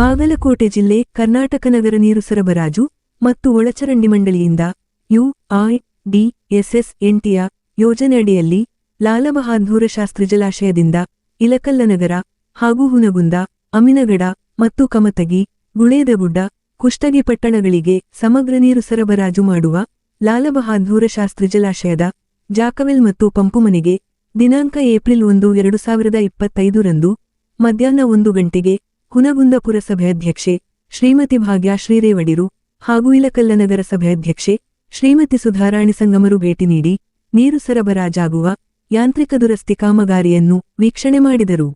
ಬಾಗಲಕೋಟೆ ಜಿಲ್ಲೆ ಕರ್ನಾಟಕ ನಗರ ನೀರು ಸರಬರಾಜು ಮತ್ತು ಒಳಚರಂಡಿ ಮಂಡಳಿಯಿಂದ ಯುಐಡಿಎಸ್ಎಸ್ ಡಿ ಎಸ್ಎಸ್ ಎನ್ಟಿಯ ಯೋಜನೆಯಡಿಯಲ್ಲಿ ಲಾಲಬಹಾದ್ದೂರ ಶಾಸ್ತ್ರಿ ಜಲಾಶಯದಿಂದ ಇಲಕಲ್ಲನಗರ ಹಾಗೂ ಹುನಗುಂದ, ಅಮಿನಗಡ ಮತ್ತು ಕಮತಗಿ, ಗುಳೇದಗುಡ್ಡ, ಕುಷ್ಟಗಿ ಪಟ್ಟಣಗಳಿಗೆ ಸಮಗ್ರ ನೀರು ಸರಬರಾಜು ಮಾಡುವ ಲಾಲಬಹಾದ್ದೂರ ಶಾಸ್ತ್ರಿ ಜಲಾಶಯದ ಜಾಕವೆಲ್ ಮತ್ತು ಪಂಪುಮನೆಗೆ ದಿನಾಂಕ ಏಪ್ರಿಲ್ ಒಂದು, ಎರಡು ಸಾವಿರದ ಇಪ್ಪತ್ತೈದರಂದು ಮಧ್ಯಾಹ್ನ ಒಂದು ಗಂಟೆಗೆ ಹುನಗುಂದ ಸಭೆ ಅಧ್ಯಕ್ಷೆ ಶ್ರೀಮತಿ ಭಾಗ್ಯ ಶ್ರೀರೇವಡಿರು ಹಾಗೂ ಇಲಕಲ್ಲ ನಗರ ಸಭೆ ಅಧ್ಯಕ್ಷೆ ಶ್ರೀಮತಿ ಸುಧಾರಾಣಿ ಸಂಗಮರು ಭೇಟಿ ನೀಡಿ ನೀರು ಸರಬರಾಜಾಗುವ ಯಾಂತ್ರಿಕ ದುರಸ್ತಿ ಕಾಮಗಾರಿಯನ್ನು ವೀಕ್ಷಣೆ ಮಾಡಿದರು.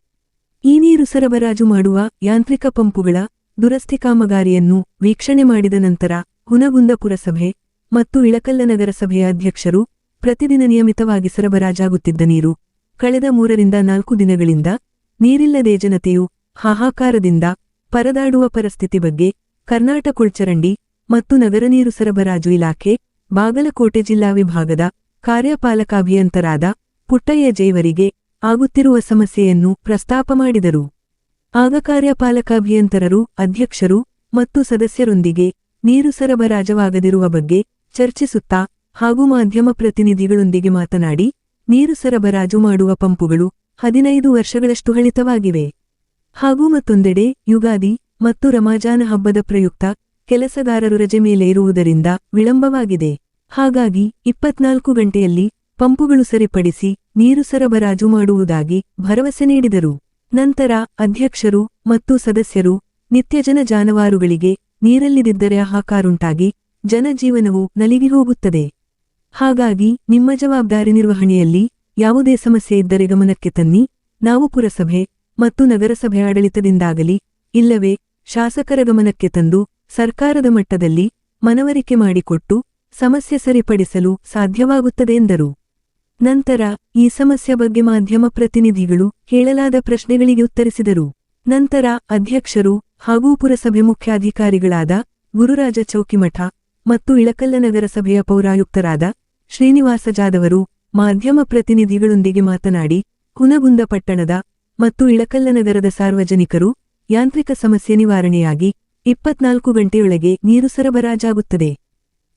ಈ ನೀರು ಸರಬರಾಜು ಮಾಡುವ ಯಾಂತ್ರಿಕ ಪಂಪುಗಳ ದುರಸ್ತಿ ಕಾಮಗಾರಿಯನ್ನು ವೀಕ್ಷಣೆ ಮಾಡಿದ ನಂತರ ಹುನಗುಂದ ಪುರಸಭೆ ಮತ್ತು ಇಳಕಲ್ಲ ನಗರಸಭೆಯ ಅಧ್ಯಕ್ಷರು ಪ್ರತಿದಿನ ನಿಯಮಿತವಾಗಿ ಸರಬರಾಜಾಗುತ್ತಿದ್ದ ನೀರು ಕಳೆದ ಮೂರರಿಂದ ನಾಲ್ಕು ದಿನಗಳಿಂದ ನೀರಿಲ್ಲದೆ ಜನತೆಯು ಹಾಹಾಕಾರದಿಂದ ಪರದಾಡುವ ಪರಿಸ್ಥಿತಿ ಬಗ್ಗೆ ಕರ್ನಾಟಕ ಉಳ್ಚರಂಡಿ ಮತ್ತು ನಗರ ನೀರು ಸರಬರಾಜು ಇಲಾಖೆ, ಬಾಗಲಕೋಟೆ ಜಿಲ್ಲಾ ವಿಭಾಗದ ಕಾರ್ಯಪಾಲಕ ಅಭಿಯಂತರಾದ ಪುಟ್ಟಯ್ಯ ಜೈವರಿಗೆ ಆಗುತ್ತಿರುವ ಸಮಸ್ಯೆಯನ್ನು ಪ್ರಸ್ತಾಪ ಮಾಡಿದರು. ಆಗ ಕಾರ್ಯಪಾಲಕ ಅಭಿಯಂತರರು, ಅಧ್ಯಕ್ಷರು ಮತ್ತು ಸದಸ್ಯರೊಂದಿಗೆ ನೀರು ಸರಬರಾಜವಾಗದಿರುವ ಬಗ್ಗೆ ಚರ್ಚಿಸುತ್ತಾ ಹಾಗೂ ಮಾಧ್ಯಮ ಪ್ರತಿನಿಧಿಗಳೊಂದಿಗೆ ಮಾತನಾಡಿ ನೀರು ಸರಬರಾಜು ಮಾಡುವ ಪಂಪುಗಳು ಹದಿನೈದು ವರ್ಷಗಳಷ್ಟು ಹಳಿತವಾಗಿವೆ. ಹಾಗೂ ಮತ್ತೊಂದೆಡೆ, ಯುಗಾದಿ ಮತ್ತು ರಮಾಜಾನ ಹಬ್ಬದ ಪ್ರಯುಕ್ತ ಕೆಲಸಗಾರರು ರಜೆ ಮೇಲೆ ಇರುವುದರಿಂದ ವಿಳಂಬವಾಗಿದೆ. ಹಾಗಾಗಿ ಇಪ್ಪತ್ನಾಲ್ಕು ಗಂಟೆಯಲ್ಲಿ ಪಂಪುಗಳು ಸರಿಪಡಿಸಿ ನೀರು ಸರಬರಾಜು ಮಾಡುವುದಾಗಿ ಭರವಸೆ ನೀಡಿದರು. ನಂತರ ಅಧ್ಯಕ್ಷರು ಮತ್ತು ಸದಸ್ಯರು ನಿತ್ಯಜನ ಜಾನುವಾರುಗಳಿಗೆ ನೀರಲ್ಲಿದ್ದರೆ ಹಾಕಾರುಂಟಾಗಿ ಜನಜೀವನವು ನಲಿಗಿ ಹೋಗುತ್ತದೆ. ಹಾಗಾಗಿ ನಿಮ್ಮ ಜವಾಬ್ದಾರಿ ನಿರ್ವಹಣೆಯಲ್ಲಿ ಯಾವುದೇ ಸಮಸ್ಯೆ ಇದ್ದರೆ ಗಮನಕ್ಕೆ ತನ್ನಿ. ನಾವು ಪುರಸಭೆ ಮತ್ತು ನಗರಸಭೆ ಆಡಳಿತದಿಂದಾಗಲಿ, ಇಲ್ಲವೇ ಶಾಸಕರ ಗಮನಕ್ಕೆ ತಂದು ಸರ್ಕಾರದ ಮಟ್ಟದಲ್ಲಿ ಮನವರಿಕೆ ಮಾಡಿಕೊಟ್ಟು ಸಮಸ್ಯೆ ಸರಿಪಡಿಸಲು ಸಾಧ್ಯವಾಗುತ್ತದೆ ಎಂದರು. ನಂತರ ಈ ಸಮಸ್ಯೆ ಬಗ್ಗೆ ಮಾಧ್ಯಮ ಪ್ರತಿನಿಧಿಗಳು ಕೇಳಲಾದ ಪ್ರಶ್ನೆಗಳಿಗೆ ಉತ್ತರಿಸಿದರು. ನಂತರ ಅಧ್ಯಕ್ಷರು ಹಾಗೂ ಪುರಸಭೆ ಮುಖ್ಯಾಧಿಕಾರಿಗಳಾದ ಗುರುರಾಜ ಚೌಕಿಮಠ ಮತ್ತು ಇಳಕಲ್ಲ ನಗರಸಭೆಯ ಪೌರಾಯುಕ್ತರಾದ ಶ್ರೀನಿವಾಸ ಜಾದವರು ಮಾಧ್ಯಮ ಪ್ರತಿನಿಧಿಗಳೊಂದಿಗೆ ಮಾತನಾಡಿ ಕುನಗುಂದ ಪಟ್ಟಣದ ಮತ್ತು ಇಳಕಲ್ಲ ನಗರದ ಸಾರ್ವಜನಿಕರು ಯಾಂತ್ರಿಕ ಸಮಸ್ಯೆ ನಿವಾರಣೆಯಾಗಿ ಇಪ್ಪತ್ನಾಲ್ಕು ಗಂಟೆಯೊಳಗೆ ನೀರು ಸರಬರಾಜಾಗುತ್ತದೆ.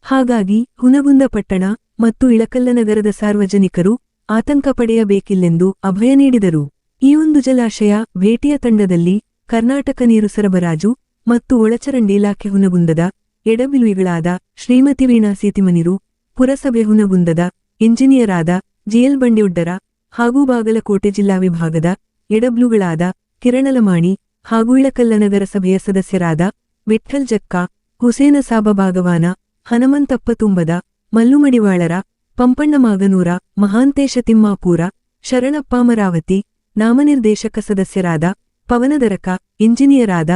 ಹಾಗಾಗಿ ಹುನಗುಂದ ಪಟ್ಟಣ ಮತ್ತು ಇಳಕಲ್ಲ ನಗರದ ಸಾರ್ವಜನಿಕರು ಆತಂಕ ಪಡೆಯಬೇಕಿಲ್ಲೆಂದು ಅಭಯ ನೀಡಿದರು. ಈ ಒಂದು ಜಲಾಶಯ ಭೇಟಿಯ ತಂಡದಲ್ಲಿ ಕರ್ನಾಟಕ ನೀರು ಸರಬರಾಜು ಮತ್ತು ಒಳಚರಂಡಿ ಇಲಾಖೆ ಹುನಗುಂದದ ಎಡಬಿಲುವಿಗಳಾದ ಶ್ರೀಮತಿ ವೀಣಾ ಸೀತಿಮನಿರು, ಪುರಸಭೆ ಹುನಗುಂದದ ಇಂಜಿನಿಯರ್ ಆದ ಜಿಎಲ್ ಬಂಡಿಯೊಡ್ಡರ ಹಾಗೂ ಬಾಗಲಕೋಟೆ ಜಿಲ್ಲಾ ವಿಭಾಗದ ಎಡಬ್ಲುಗಳಾದ ಕಿರಣಲಮಾಣಿ ಹಾಗೂ ಇಳಕಲ್ಲ ನಗರಸಭೆಯ ಸದಸ್ಯರಾದ ವಿಠ್ಠಲ್ ಜಕ್ಕ, ಹುಸೇನ ಸಾಬ ಭಾಗವಾನ ಹನುಮಂತಪ್ಪ ತುಂಬದ, ಮಲ್ಲುಮಡಿವಾಳರ ಪಂಪಣ್ಣ ಮಾಗನೂರ ಮಹಾಂತೇಶ ತಿಮ್ಮಾಪೂರ ಶರಣಪ್ಪ ಅಮರಾವತಿ ನಾಮನಿರ್ದೇಶಕ ಸದಸ್ಯರಾದ ಪವನದರಕ ಇಂಜಿನಿಯರ್ ಆದ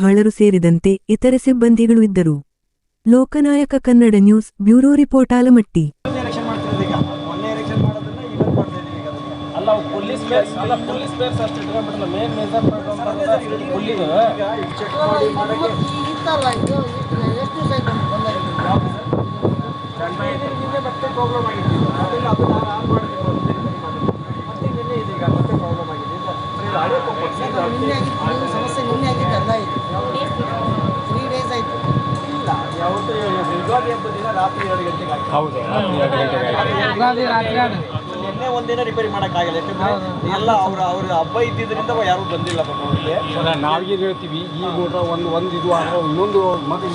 ಹಾಳರು ಸೇರಿದಂತೆ ಇತರೆ ಸಿಬ್ಬಂದಿಗಳು ಇದ್ದರು. Lokanayaka Kannada news bureau report Almatti election ಮಾಡ್ತಿರೋದು ಈಗ ಮೊನ್ನೆ ಎಲೆಕ್ಷನ್ ಮಾಡೋದನ್ನ ಇವತ್ತು ಮಾಡ್ತಾ ಇದೀವಿ ಈಗ ಅದಕ್ಕೆ ಅಲ್ಲ ಪೊಲೀಸ್ ಪ್ಲೇಸ್ ಅಲ್ಲ ಪೊಲೀಸ್ ಪ್ಲೇಸ್ ಅಷ್ಟು ಇಟ್ಕೊಂಡ್ಬಿಡಲ್ಲ ಮೇನ್ ಮೇಜರ್ ಪುಲ್ಲಿಗ ಈಗ ಇದು ಚೆಕ್ ಮಾಡಿ ಮಾಡಕ್ಕೆ ಇತ್ತಲ್ಲ ಇದು ಎಷ್ಟು ದಿವಸ ಆಯ್ತು ಬಂದಾಗಿದೆ ನಿನ್ನೆ ಮತ್ತೆ ಪ್ರಾಬ್ಲಮ್ ಆಗಿತ್ತು ಅದನ್ನ ಅದು ನಾನು ಆನ್ ಮಾಡಿದೆ ಮೊದಲೇ ಸರಿ ಮಾಡಿದೆ. ಮತ್ತೆ ನಿನ್ನೆ ಇದೆ ಈಗ ಮತ್ತೆ ಪ್ರಾಬ್ಲಮ್ ಆಗಿದೆ ಇದು ಇದು ಹಳೆ ಪಂಪ್ ಇದು ನಿನ್ನೆ ಆಗಿತ್ತು ನಿಮ್ಮ ಸಮಸ್ಯೆ ನಿನ್ನೆ ಆಗಿತ್ತು ಅಲ್ಲ ಇದು ತ್ರೀ ಡೇಸ್ ಆಯ್ತು. ಇಲ್ಲ ಯಾವತ್ತು ಯುಗಾದಿ ಹಬ್ಬದ ದಿನ ರಾತ್ರಿ ಎರಡು ಗಂಟೆಗೆ ಆಗಿದೆ ಹೌದು ನಿನ್ನೆ ಒಂದಿನ ರಿಪೇರಿ ಆಗಲ್ಲ ಯಾಕಂದ್ರೆ ಎಲ್ಲ ಅವ್ರ ಅವ್ರ ಹಬ್ಬ ಇದ್ದಿದ್ರಿಂದ ಯಾರು ಬಂದಿಲ್ಲ ಪಾಪ ಅವ್ರಿಗೆ ನಾವೇನು ಹೇಳ್ತೀವಿ ಈ ಮೋಟ್ರ ಒಂದು ಒಂದು ಇದು ಆದ್ರೆ ಇನ್ನೊಂದು ಮತ್ತೆ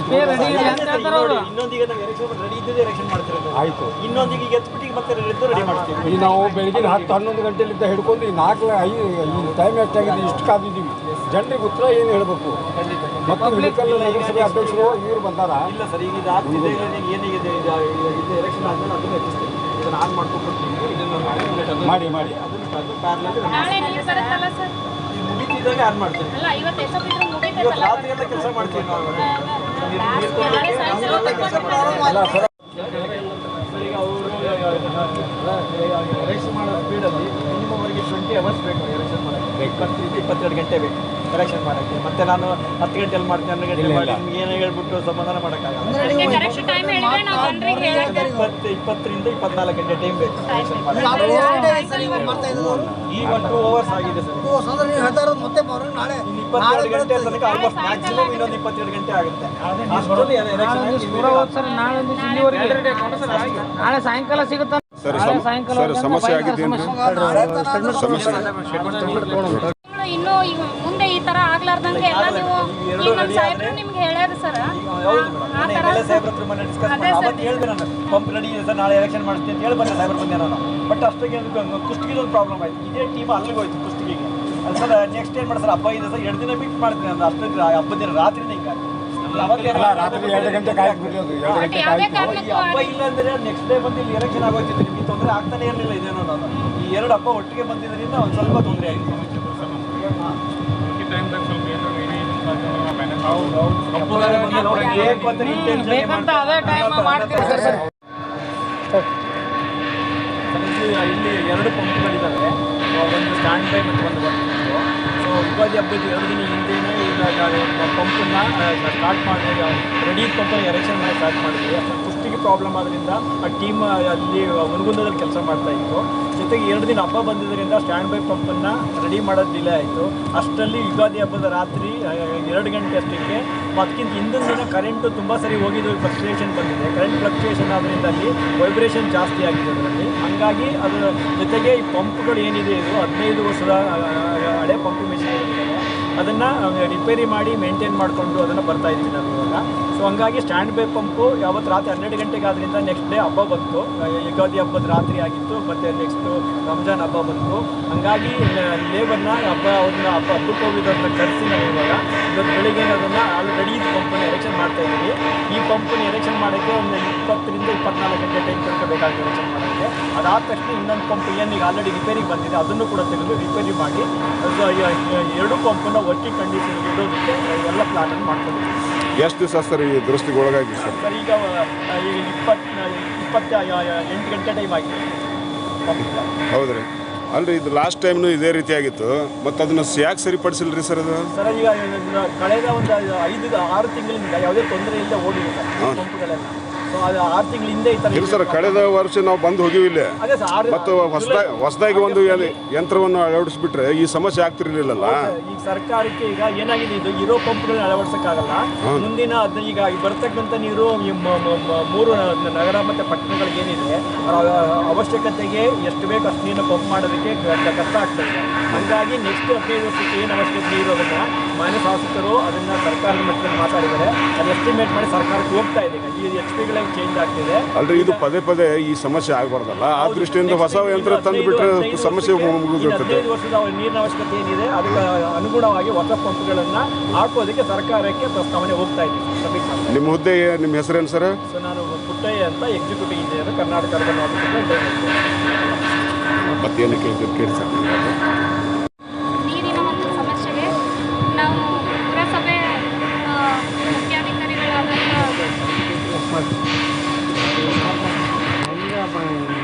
ಇನ್ನೊಂದಿಗೆ ನಾವು ಎಲೆಕ್ಷನ್ ರೆಡಿ ಇದ್ದಿದ್ದು ಎಲೆಕ್ಷನ್ ಮಾಡ್ತಿರೋದು ಆಯ್ತು. ಇನ್ನೊಂದಿಗೆ ಈಗ ಎತ್ಬಿಟ್ಟಿಗೆ ಮತ್ತೆ ರೆಡಿ ರೆಡಿ ಮಾಡ್ತೀವಿ. ನಾವು ಬೆಳಗಿನ ಹತ್ತು ಹನ್ನೊಂದು ಗಂಟೆಲಿಂದ ಹಿಡ್ಕೊಂಡು ಈ ನಾಲ್ಕು ಐದು ಟೈಮ್ ಎಷ್ಟಾಗಿದೆ ಇಷ್ಟು ಕಾದಿದ್ದೀವಿ. ಜನರಿಗೆ ಉತ್ತರ ಏನು ಹೇಳಬೇಕು? ಮತ್ತು ಮೆಡಿಕಲ್ ನಗರಸಭೆ ಅಧ್ಯಕ್ಷರು ಇವರು ಬಂದಾರ? ಇಲ್ಲ ಸರ್ ಈಗ ಈಗ ಏನಿದೆ? ಇದು ಇದು ಎಲೆಕ್ಷನ್ ಆದ್ಮೇಲೆ ಅದನ್ನು ಎತ್ತಿಸ್ತೀವಿ. ಇದನ್ನ ಆನ್ ಇದನ್ನ ಮಾಡಿ ಮಾಡಿ. ಮಾಡಿ ಅದನ್ನ ಅದು ಪ್ಯಾರಲಲ್ಲಿ ಮುಗಿತಿದ್ದಾಗ ಆನ್ ಮಾಡ್ತೀವಿ ಇವತ್ತು ರಾತ್ರಿ ಎಲ್ಲ ಕೆಲಸ ಮಾಡ್ತೀವಿ. ನಾವು ಈಗ ಅವರು ರೇಸ್ ಮಾಡೋ ಸ್ಪೀಡಲ್ಲಿ ಅವರಿಗೆ ಟ್ವೆಂಟಿ ಅವರ್ಸ್ ಬೇಕು ಎಲೆಕ್ಷನ್ ಮಾಡೋಕ್ಕೆ. ಇಪ್ಪತ್ತರಿಂದ ಇಪ್ಪತ್ತೆರಡು ಗಂಟೆ ಬೇಕು ಎಲೆಕ್ಷನ್ ಮಾಡೋಕ್ಕೆ. ಮತ್ತೆ ನಾನು ಹತ್ತು ಗಂಟೆಯಲ್ಲಿ ಮಾಡ್ತೀನಿ ಹನ್ನೊಂದು ಗಂಟೆ ಮಾಡಿ ನಿಮ್ಗೆ ಏನೋ ಹೇಳ್ಬಿಟ್ಟು ಸಮಾಧಾನ ಮಾಡೋಕ್ಕಾಗಲ್ಲ. ಇಪ್ಪತ್ತು ಇಪ್ಪತ್ತರಿಂದ ಇಪ್ಪತ್ನಾಲ್ಕು ಗಂಟೆ ಟೈಮ್ ಬೇಕು ಈಗ ಟೂ ಅವರ್ಸ್ ಆಗಿದೆ ಸರ್. ಇಪ್ಪತ್ತೆರಡು ಗಂಟೆ ತನಕ ಆಲ್ಮೋಸ್ಟ್ ಮ್ಯಾಕ್ಸಿಮಮ್ ಇನ್ನೊಂದು ಇಪ್ಪತ್ತೆರಡು ಗಂಟೆ ಆಗುತ್ತೆ. ಅಷ್ಟರಲ್ಲಿ ಎಲೆಕ್ಷನ್ ನಾಳೆ ಸಾಯಂಕಾಲ ಸಿಗುತ್ತ? ಸರ್ ಸರ್ ಸಮಸ್ಯೆ ಆಗಿದೆ ಸಮಸ್ಯೆ. ಇನ್ನು? ಈಗ ಮುಂದೆ ಈ ತರ ಆಗ್ಲಾರ್ದಂಗೆ ಎಲ್ಲ ನೀವು ಈಗ ನಮ್ಮ ಸಾಹೇಬ್ರು ನಿಮ್ಗೆ ಹೇಳ್ಯಾರ ಸರ್? ಪಂಪ್ ನಾಳೆ ಎಲೆಕ್ಷನ್ ಮಾಡ್ತೀನಿ ಅಂತ ಹೇಳಿ ಬಂದೆ ಸಾಹೇಬ್ರ ಬಂದೆ ನಾನು. ಬಟ್ ಅಷ್ಟಕ್ಕೆ ಕುಷ್ಟಿಗೆ ಒಂದು ಪ್ರಾಬ್ಲಮ್ ಆಯ್ತು. ಇದೇ ಟೀಮ್ ಅಲ್ಲಿಗೆ ಹೋಯ್ತು ಕುಷ್ಟಿಗೆಗೆ ಸರ್ ನೆಕ್ಸ್ಟ್ ಏನು ಮಾಡಿ ಸರ್ ಹಬ್ಬ ಇದೆ ಸರ್ ಎರಡು ದಿನ ಬಿಟ್ಟು ಮಾಡ್ತೀನಿ ಅಂದ್ರೆ ಅಷ್ಟಕ್ಕೆ ಹಬ್ಬದ ದಿನ ರಾತ್ರಿನೇ ಹಿಂಗೆ ಅಲ್ಲ ರಾತ್ರಿ ಎರಡು ಗಂಟೆ ಕಾಯ್ಬಿಡ್ಲಿ ಅದು ಎರಡು ಗಂಟೆ ಹಬ್ಬ ಇಲ್ಲ ಅಂದ್ರೆ ನೆಕ್ಸ್ಟ್ ಡೇ ಬಂದು ಇಲ್ಲಿ ಎಲೆಕ್ಷನ್ ಆಗೋಯ್ತಿತ್ತು ನಿಮಗೆ? ತೊಂದರೆ ಆಗ್ತಾನೆ ಇರಲಿಲ್ಲ ಇದೇನೋ ನಾನು ಈ ಎರಡು ಹಬ್ಬ ಒಟ್ಟಿಗೆ ಬಂದಿದ್ದರಿಂದ ಒಂದು ಸ್ವಲ್ಪ ತೊಂದರೆ ಸರ್. ಇಲ್ಲಿ ಎರಡು ಪಂಪ್ಗಳಿದ್ದಾವೆ ಒಂದು ಸ್ಟ್ಯಾಂಡ್ ಬೈ ಮತ್ತು ಒಂದು ಸೊ ಯುಗಾದಿ ಹಬ್ಬದ ಎರಡು ದಿನ ಹಿಂದೆಯೇ ಈಗ ಪಂಪನ್ನ ಸ್ಟಾರ್ಟ್ ಮಾಡಿ ರೆಡಿ ಪಂಪಲ್ಲಿ ಎರೆಕ್ಷನ್ ಮಾಡಿ ಸ್ಟಾರ್ಟ್ ಮಾಡಿದ್ವಿ. ಕುಸ್ತಿಗೆ ಪ್ರಾಬ್ಲಮ್ ಆದ್ದರಿಂದ ಆ ಟೀಮ್ ಅಲ್ಲಿ ಮುನಗುಂದದಲ್ಲಿ ಕೆಲಸ ಮಾಡ್ತಾ ಇತ್ತು. ಜೊತೆಗೆ ಎರಡು ದಿನ ಹಬ್ಬ ಬಂದಿದ್ದರಿಂದ ಸ್ಟ್ಯಾಂಡ್ ಬೈ ಪಂಪನ್ನು ರೆಡಿ ಮಾಡೋದು ಡಿಲೇ ಆಯಿತು. ಅಷ್ಟರಲ್ಲಿ ಯುಗಾದಿ ಹಬ್ಬದ ರಾತ್ರಿ ಎರಡು ಗಂಟೆ ಅಷ್ಟಕ್ಕೆ ಅದಕ್ಕಿಂತ ಹಿಂದಿನ ದಿನ ಕರೆಂಟು ತುಂಬ ಸರಿ ಹೋಗಿದ್ದು ಫ್ಲಕ್ಚುಯೇಷನ್ ಬಂದಿದೆ. ಕರೆಂಟ್ ಫ್ಲಕ್ಚುಯೇಷನ್ ಆದ್ದರಿಂದ ಅಲ್ಲಿ ವೈಬ್ರೇಷನ್ ಜಾಸ್ತಿ ಆಗಿದೆ ಅದರಲ್ಲಿ. ಹಂಗಾಗಿ ಅದರ ಜೊತೆಗೆ ಈ ಪಂಪ್ಗಳು ಏನಿದೆ ಇದು ಹದಿನೈದು ವರ್ಷದ ಆ, ಆ, ಹಳೆ ಪಂಪ್ ಮೆಷಿನ್ ಏನಿದೆ ಅದನ್ನು ರಿಪೇರಿ ಮಾಡಿ ಮೇಂಟೈನ್ ಮಾಡಿಕೊಂಡು ಅದನ್ನು ಬರ್ತಾ ಇದ್ದೀವಿ ನಾವು ಇವಾಗ. ಸೊ ಹಂಗಾಗಿ ಸ್ಟ್ಯಾಂಡ್ ಬೇ ಪಂಪು ಯಾವತ್ತು ರಾತ್ರಿ ಹನ್ನೆರಡು ಗಂಟೆಗೆ ಆದ್ರಿಂದ ನೆಕ್ಸ್ಟ್ ಡೇ ಹಬ್ಬ ಬಂತು. ಯುಗಾದಿ ಹಬ್ಬದ ರಾತ್ರಿ ಆಗಿತ್ತು, ಮತ್ತು ನೆಕ್ಸ್ಟು ರಂಜಾನ್ ಹಬ್ಬ ಬಂತು. ಹಂಗಾಗಿ ಲೇಬರ್ನ ಹಬ್ಬ, ಅವ್ರನ್ನ ಹಬ್ಬ ಹಬ್ಬಕ್ಕೆ ಹೋಗಿದ್ದವ್ರನ್ನ ಕರೆಸಿ ನಾವು ಇವಾಗ. ಇವತ್ತು ಬೆಳಿಗ್ಗೆ ಅದನ್ನು ಆಲ್ರೆಡಿ ಇದು ಪಂಪನ್ನು ಎಲೆಕ್ಷನ್ ಮಾಡ್ತಾ ಇದ್ದೀವಿ. ಈ ಪಂಪನ್ನು ಎಲೆಕ್ಷನ್ ಮಾಡೋಕ್ಕೆ ಒಂದು ಇಪ್ಪತ್ತರಿಂದ ಇಪ್ಪತ್ನಾಲ್ಕು ಗಂಟೆ ಟೈಮ್ ತನಕ ಎಲೆಕ್ಷನ್ ಮಾಡೋಕ್ಕೆ. ಅದಾದ ತಕ್ಷಣ ಇನ್ನೊಂದು ಪಂಪ್ ಏನು ಈಗ ಆಲ್ರೆಡಿ ರಿಪೇರಿಗೆ ಬಂದಿದೆ, ಅದನ್ನು ಕೂಡ ತೆಗೆದು ರಿಪೇರಿ ಮಾಡಿ. ಎರಡು ಪಂಪನ್ನು ಒಟ್ಟಿ ಕಂಡೀಷನ್ ಇಡೋದಕ್ಕೆ ಎಲ್ಲ ಪ್ಲಾನನ್ನು ಮಾಡ್ಕೊಂಡಿದ್ದೀವಿ ಎಷ್ಟು ದಿವಸ ಸರ್ ಈ ದುರಸ್ತಿಗೆ ಒಳಗಾಗಿ ಸರ್? ಸರ್ ಈಗ ಈಗ ಇಪ್ಪತ್ತು ಇಪ್ಪತ್ತ ಎಂಟು ಗಂಟೆ ಟೈಮ್ ಆಗಿದೆ. ಹೌದ್ರಿ. ಅಲ್ರಿ ಇದು ಲಾಸ್ಟ್ ಟೈಮ್ನು ಇದೇ ರೀತಿ ಆಗಿತ್ತು. ಮತ್ತು ಅದನ್ನ ಯಾಕೆ ಸರಿಪಡಿಸಿಲ್ರಿ ಸರ್ ಅದು? ಸರ್ ಈಗ ಕಳೆದ ಒಂದು ಐದು ಆರು ತಿಂಗಳಿಂದ ಯಾವುದೇ ತೊಂದರೆ ಇಲ್ಲದೆ ಓಡಿಲ್ಲ ಸರ್ ಪಂಪ್ಗಳೆಲ್ಲ. ಸೊ ಆರು ತಿಂಗಳ ಹಿಂದೆ ಈ ಥರ ಇಲ್ಲ ಸರ್ ಕಳೆದ ವರ್ಷ ನಾವು ಬಂದು ಹೋಗಿವಿ ಇಲ್ಲಿ. ಅದೇ ಮತ್ತು ಹೊಸದಾಗಿ ಹೊಸದಾಗಿ ಒಂದು ಯಂತ್ರ- ಯಂತ್ರವನ್ನು ಅಳವಡಿಸ್ಬಿಟ್ರೆ ಈ ಸಮಸ್ಯೆ ಆಗ್ತಿರ್ಲಿಲ್ಲಲ್ಲ? ಈಗ ಸರ್ಕಾರಕ್ಕೆ ಈಗ ಏನಾಗಿದೆ ಇದು? ಇರೋ ಪಂಪ್ಗಳನ್ನ ಅಳವಡಿಸಕ್ಕಾಗಲ್ಲ. ಮುಂದಿನ ಅದನ್ನ ಈಗ ಈ ಬರ್ತಕ್ಕಂಥ ನೀರು ಈ ಮೂರು ನಗರ ಮತ್ತು ಪಟ್ಟಣಗಳಿಗೆ ಏನಿದೆ ಅವಶ್ಯಕತೆಗೆ ಎಷ್ಟು ಬೇಕು ಅಷ್ಟು ನೀರು ಪಂಪ್ ಮಾಡೋದಕ್ಕೆ ಕಷ್ಟ ಆಗ್ತದೆ. ಹಾಗಾಗಿ ನೆಕ್ಸ್ಟ್ ಹದಿನೈದು ವರ್ಷಕ್ಕೆ ಏನು ಅವಶ್ಯಕತೆ ಇರೋದನ್ನ ಮಾನ್ಯ ಶಾಸಕರು ಅದನ್ನ ಸರ್ಕಾರದ ಮಟ್ಟದಲ್ಲಿ ಮಾತಾಡಿದ್ದಾರೆ. ಅದು ಎಸ್ಟಿಮೇಟ್ ಮಾಡಿ ಸರ್ಕಾರಕ್ಕೆ ಹೋಗ್ತಾ ಇದೆ ಈಗ. ಈ ಎಚ್ ಪಿಗಳೇ ಚೇಂಜ್ ಆಗ್ತಿದೆ. ಅಲ್ರಿ ಇದು ಪದೇ ಪದೇ ಈ ಸಮಸ್ಯೆ ಆಗಬಾರ್ದಲ್ಲ. ಆ ದೃಷ್ಟಿಯಿಂದ ಹೊಸ ಯಂತ್ರ ತಂದು ಬಿಟ್ಟರೆ ಸಮಸ್ಯೆ ಮುಗಿದಿರ್ತದೆ ಹದಿನೈದು ವರ್ಷದ ನೀರಿನ ಅವಶ್ಯಕತೆ ಏನಿದೆ ಅದಕ್ಕೆ ಅನುಗುಣವಾಗಿ ಹೊಸ ಪಂಪ್ಗಳನ್ನ ಹಾಕೋದಕ್ಕೆ ಸರ್ಕಾರಕ್ಕೆ ಪ್ರಸ್ತಾವನೆ ಹೋಗ್ತಾ ಇದೆ. ನಿಮ್ಮ ಹುದ್ದೆ ನಿಮ್ಮ ಹೆಸರೇನು ಸರ್? ಸೊ ನಾನು ಪುಟ್ಟಯ್ಯ ಅಂತ ಎಕ್ಸಿಕ್ಯೂಟಿವ್ ಇಂಜಿನಿಯರ್ ಕರ್ನಾಟಕ ಕೇಳ್ತೀರಿ? ಕೇಳಿ ಸರ್ ನೀರಿನ ಒಂದು ಸಮಸ್ಯೆಗೆ ನಾವು ಪುರಸಭೆ ಆ, ಮುಖ್ಯಾಧಿಕಾರಿಗಳಾದಂಥ ನೀರಿನ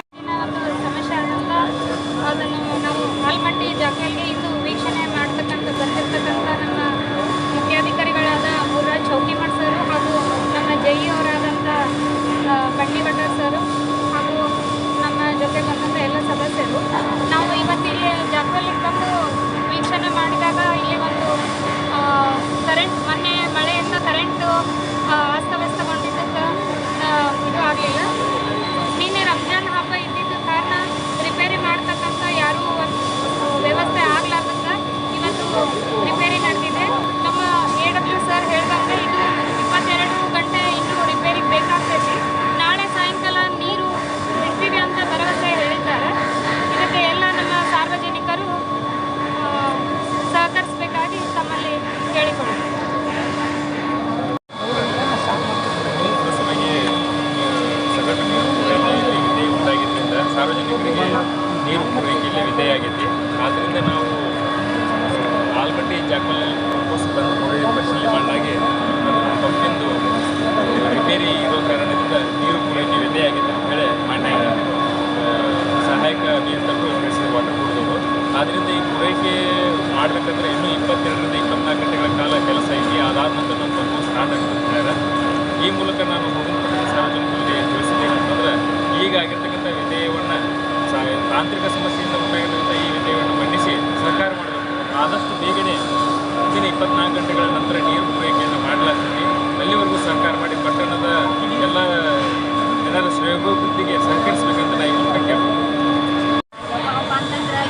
ಒಂದು ಸಮಸ್ಯೆ ಆದಂಥ ಅದನ್ನು ನಾವು ಆಲ್ಮಟ್ಟಿ ಜಾಗಗಳಿಗೆ ಇಂದು ವೀಕ್ಷಣೆ ಮಾಡ್ತಕ್ಕಂಥ ಬಂದಿರತಕ್ಕಂಥ ನಮ್ಮ ಮುಖ್ಯಾಧಿಕಾರಿಗಳಾದ ಮುರಾಜ್ ಚೌಕಿಮಠ್ ಸರು ಹಾಗೂ ನಮ್ಮ ಜೈ ಅವರಾದಂಥ ಬಂಡಿಭಟ್ಟರ್ ಸರು ಹಾಗೂ ನಮ್ಮ ಜೊತೆ ಬಂದಂಥ ಎಲ್ಲ ಸದಸ್ಯರು ನಾವು ಇವತ್ತು ಇಲ್ಲಿ ಜಾಗದಲ್ಲಿ ಬಂದು ವೀಕ್ಷಣೆ ಮಾಡಿದಾಗ ಇಲ್ಲಿ ಒಂದು ಕರೆಂಟ್ ಮೊನ್ನೆ ಮಳೆಯಿಂದ ಕರೆಂಟು ಅಸ್ತವ್ಯಸ್ತಗೊಂಡಿದ್ದಕ್ಕೆ ಆ, ಇದು ಆಗಲಿಲ್ಲ ನಿನ್ನೆ ರಂಜಾನ್ ಹಬ್ಬ ಇದ್ದಿದ್ದ ಕಾರಣ ರಿಪೇರಿ ಮಾಡ್ತಕ್ಕಂಥ ಯಾರೂ ಒಂದು ವ್ಯವಸ್ಥೆ ಆಗ್ಲಾರ್ದಕ್ಕೆ ಇವತ್ತು ರಿಪೇರಿ ನಡೆದಿದೆ ನಮ್ಮ ಎ ಡಬ್ಲ್ಯೂ ಸರ್ ಹೇಳ್ದಂಗೆ ಇದು ಇಪ್ಪತ್ತೆರಡು ಗಂಟೆ ಇನ್ನೂ ರಿಪೇರಿಗೆ ಬೇಕಾಗ್ತೈತಿ ನಾಳೆ ಸಾಯಂಕಾಲ ನೀರು ಬಿಡ್ತೀವಿ ಅಂತ ಭರವಸೆ ಹೇಳಿದ್ದಾರೆ ಇದಕ್ಕೆ ಎಲ್ಲ ನಮ್ಮ ಸಾರ್ವಜನಿಕರು ಆ, ಸಹಕರಿಸಬೇಕಾಗಿ ತಮ್ಮಲ್ಲಿ ಕೇಳಿಕೊಳ್ಳುತ್ತೇವೆ ಪುರಸಭೆಗೆ ಸಂಘಟನೆ ವಿಧೇಯ ಉಂಟಾಗಿದ್ದರಿಂದ ಸಾರ್ವಜನಿಕರಿಗೆ ನೀರು ಪೂರೈಕೆಯಲ್ಲಿ ವಿಧೇಯಾಗಿದೆ ಆದ್ದರಿಂದ ನಾವು ಆಲ್ಮಟ್ಟಿ ಜಾಗದಲ್ಲಿ ಪಂಪೋಸ್ ಬಂದು ನೋಡಿ ಪರಿಶೀಲನೆ ಮಾಡಲಾಗಿ ಅದು ಪಂಪಿಂದು ರಿಪೇರಿ ಇರೋ ಕಾರಣದಿಂದ ನೀರು ಪೂರೈಕೆ ವಿಧೇಯಾಗಿದೆ ಅಂತ ಹೇಳಿ ಮಾನ್ಯ ಆ, ಸಹಾಯಕ ನಿಯಂತ್ರಕರು ತಿಳಿಸಿದ ವಾಟರ್ ಬೋರ್ಡ್ದವರು ಆದ್ದರಿಂದ ಈ ಪೂರೈಕೆ ಮಾಡಬೇಕಂದ್ರೆ ಇನ್ನೂ ಇಪ್ಪತ್ತೆರಡರಿಂದ ಇಪ್ಪತ್ನಾಲ್ಕು ಗಂಟೆಗಳ ಕಾಲ ಕೆಲಸ ಐತಿ ಅದಾದ ನಂತರ ನಮ್ಮ ಪಂಪು ಸ್ಟಾರ್ಟ್ ಆಗ್ತದೆ ಈ ಮೂಲಕ ನಾನು ಹೋಗಿನ ಸಾರ್ವಜನಿಕರಿಗೆ ತಿಳಿಸಿ ತಾಂತ್ರಿಕ ಸಮಸ್ಯೆಯಿಂದ ಉಂಟಾಗಿರುವಂಥ ಈ ವಿಷಯವನ್ನು ಸಹಕಾರ ಮಾಡಬೇಕು. ಆದಷ್ಟು ಬೇಗನೆ ಮುಂದಿನ ಇಪ್ಪತ್ನಾಲ್ಕು ಗಂಟೆಗಳ ನಂತರ ನೀರು ಪೂರೈಕೆಯನ್ನು ಮಾಡಲಾಗ್ತದೆ. ಅಲ್ಲಿವರೆಗೂ ಸಹಕಾರ ಮಾಡಿ ಪಟ್ಟಣದ ಎಲ್ಲ ಜನರ ಶ್ರೇಯೋಭಿವೃದ್ಧಿಗೆ ಸಹಕರಿಸಬೇಕಂತ ಮೂಲಕ ಕೇಳ್ತೀನಿ ಯಾಕಪ್ಪ ಅಂತಂದ್ರೆ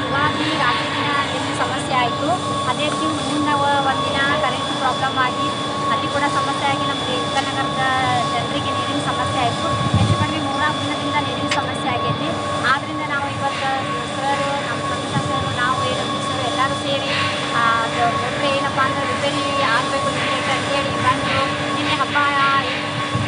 ಸಮಸ್ಯೆ ಆಯಿತು ಅದೇ ರೀತಿ ಮುಂದಿನ ಒಂದಿನ ಕರೆಂಟ್ ಪ್ರಾಬ್ಲಮ್ ಆಗಿ ಅಲ್ಲಿ ಕೂಡ ಸಮಸ್ಯೆ ಆಗಿ ನಮಗೆ ಉತ್ತರನಗರದ ಜನರಿಗೆ ನೀರಿನ ಸಮಸ್ಯೆ ಆಯಿತು ಹೆಚ್ಚು ಕಡಿಮೆ ಮೂರ್ನಾಲ್ಕು ದಿನದಿಂದ ನೀರಿನ ಸಮಸ್ಯೆ ಆಗೈತಿ ಆದ್ದರಿಂದ ನಾವು ಇವತ್ತು ಸರ್ ನಮ್ಮ ಕಮಿಷನ್ ಸರ್ ನಾವು ಎ ಡಬ್ಲ್ಯೂ ಸರ್ ಎಲ್ಲರೂ ಸೇರಿ ಆ, ಅದು ಮೋಟ್ರ್ ಏನಪ್ಪ ಅಂದ್ರೆ ರಿಪೇರಿ ಆಗಬೇಕು ಇಮಿಡಿಯೇಟ್ ಅಂತೇಳಿ ಬಂದರು ನಿನ್ನೆ ಹಬ್ಬ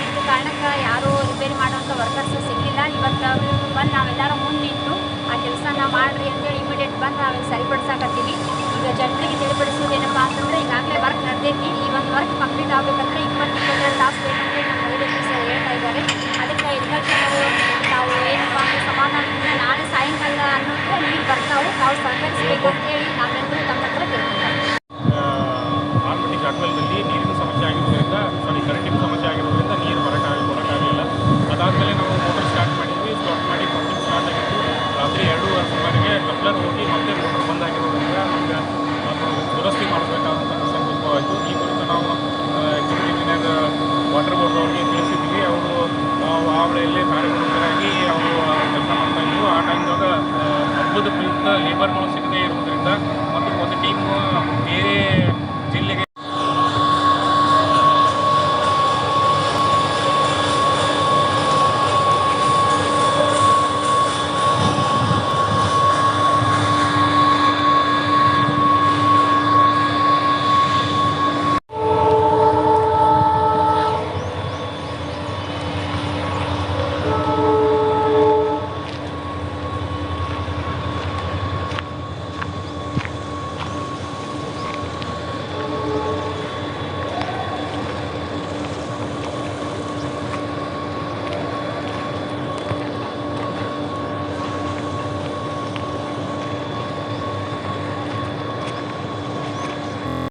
ಇದ್ದ ಕಾರಣಕ್ಕೆ ಯಾರೂ ರಿಪೇರಿ ಮಾಡುವಂಥ ವರ್ಕರ್ಸ್ ಸಿಗಲಿಲ್ಲ ಇವತ್ತು ಬಂದು ನಾವೆಲ್ಲರೂ ಮುಂದೆ ನಿಂತು ಆ ಕೆಲಸನ ಮಾಡ್ರಿ ಅಂತೇಳಿ ಇಮಿಡಿಯೇಟ್ ಬಂದು ನಾವು ಸರಿಪಡಿಸಾಕತ್ತೀವಿ. ಈಗ ಜನರಿಗೆ ತಿಳಿಪಡಿಸೋದು ಏನಪ್ಪ ಅಂತಂದ್ರೆ ಈಗಾಗಲೇ ವರ್ಕ್ ನಡೆದೈತಿ. ಈ ಒಂದು ವರ್ಕ್ ಕಂಪ್ಲೀಟ್ ಆಗಬೇಕಂದ್ರೆ ಇಪ್ಪತ್ತು ಇಪ್ಪತ್ತೆರಡು ತಾಸು ಬೇಕಂತ ನಮ್ಮ ಮಹಿಳೆಯರು ಸರ್ ಹೇಳ್ತಾ ಇದ್ದಾರೆ. ಅದಕ್ಕೆ ಇರಿಗೇಷನರು ತಾವು ಏನಪ್ಪ ಅಂದ್ರೆ ಸಮಾಧಾನದಿಂದ ನಾಳೆ ಸಾಯಂಕಾಲ ಅನ್ನೋದು ನೀರು ಬರ್ತಾವೆ. ತಾವು ಸಹಕರಿಸಬೇಕು ಅಂತೇಳಿ ನಾವೆಲ್ಲರೂ ತಮ್ಮ ಹತ್ರ ತಿಳ್ಕೊಂತಾರೆ ಆಲ್ಮಟ್ಟಿ ಜಾಟ್ವೆಲ್ನಲ್ಲಿ ನೀರಿನ ಸಮಸ್ಯೆ ಆಗಿರೋದ್ರಿಂದ ಸಾರಿ ಕರೆಂಟಿನ ಸಮಸ್ಯೆ ಆಗಿರೋದ್ರಿಂದ ನೀರು ಬರೋಕ್ಕಾಗ ಕೊಡೋಕ್ಕಾಗಲಿಲ್ಲ ಅದಾದಮೇಲೆ ನಾವು ಮೋಟರ್ ಸ್ಟಾರ್ಟ್ ಮಾಡಿದ್ವಿ ಸ್ಟಾರ್ಟ್ ಮಾಡಿ ಪಂಪಿಂಗ್ ಸ್ಟಾರ್ಟ್ ಆಗಿತ್ತು ರಾತ್ರಿ ಎರಡೂವರೆ ಸುಮಾರಿಗೆ ಕಪ್ಲರ್ ಹೋಗಿ ಮತ್ತೆ ಮೋಟರ್ ಬಂದಾಗಿರೋದ್ರಿಂದ ನಮ್ಗೆ ಅದು ದುರಸ್ತಿ ಮಾಡಬೇಕಾದಂಥ ಸಂದರ್ಭ ಆಯಿತು ಈ ಕುರಿತು ನಾವು ಎಕ್ಸಿಕ್ಯೂಟಿವ್ ಇಂಜಿನಿಯರ್ ವಾಟರ್ ಬೋರ್ಡ್ ಅವ್ರಿಗೆ ತಿಳಿಸಿದ್ವಿ ಅವರು ಆ ವೇಳೆಯಲ್ಲಿ ಕಾರ್ಯಪ್ರವೃತ್ತರಾಗಿ ಅವರು ಕೆಲಸ ಮಾಡ್ತಾ ಇದ್ರು ಆ ಟೈಮ್ದಾಗ ಹಬ್ಬದ ಪ್ರಯುಕ್ತ ಲೇಬರ್ಗಳು ಸಿಗದೇ ಇರೋದ್ರಿಂದ